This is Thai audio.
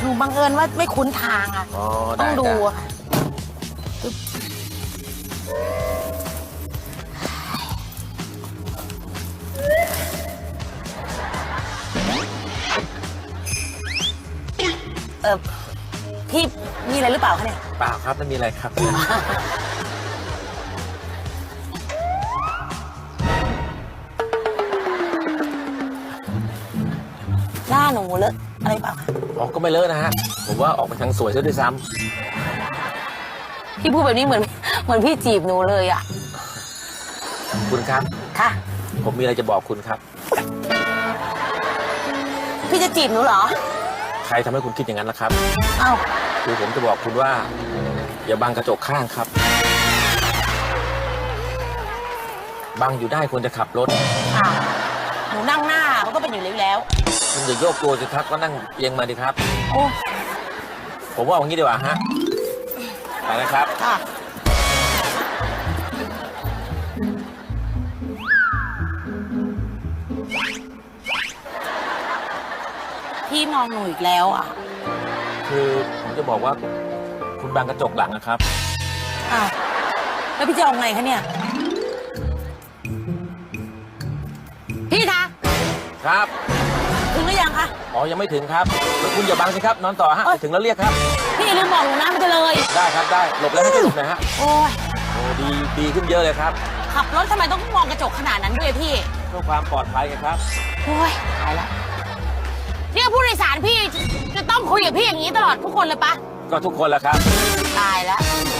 หนูบังเอิญว่าไม่คุ้นทางอะ อ๋อต้ได้องดูจ้ะอะค่ะปึ๊บเออพี่มีอะไรหรือเปล่าคะเนี่ย เปล่าครับไม่มีอะไรครับ หน้าหนูเลอะ อะไรเปล่าคะอ๋อก็ไม่เลอะนะฮะ ผมว่าออกไปทางสวยซะด้วยซ้พี่พูดแบบนี้เหมือนเหมือนพี่จีบหนูเลยอะำคุณครับ ค่ะ ผมมีอะไรจะบอกคุณครับ พี่จะจีบหนูเหรอใครทำให้คุณคิดอย่างนั้นล่ะครับ เอ้าคือผมจะบอกคุณว่า อย่าบังกระจกข้างครับ บังอยู่ได้ควรจะขับรถ อ้าวหนูนั่งหน้ามันก็เป็นอยู่แล้ว คุณอย่าโยกตัวสิครับ ก็นั่งเอียงมาดิครับ โอ้ผมว่าอย่างนี้ดีกว่าฮะไปนะครับ ค่ะ พี่มองหนูอีกแล้วอะคือผมจะบอกว่า คุณบังกระจกหลังนะครับ อ้าวแล้วพี่จะเอาไงคะเนี่ย พี่คะ ครับ ถึงหรือยังคะ อ๋อ ยังไม่ถึงครับแล้วคุณอย่าบังสิครับ นอนต่อฮะ เอ้ย ถึงแล้วเรียกครับ พี่อย่าลืมบอกหนูนะมันจะเลย ได้ครับ ได้ หลบแล้วให้หลบหนะฮะ โอ้ย โอ้ดี ดีขึ้นเยอะเลยครับ ขับรถทำไมต้องมองกระจกขนาดนั้นด้วยพี่ เพื่อความปลอดภัยไงครับ โอ้ยตายละเนี่ยผู้โดยสารพี่จะต้องคุยกับพี่อย่างนี้ตลอดทุกคนเลยปะก็ทุกคนแหละครับ ตายแล้วโ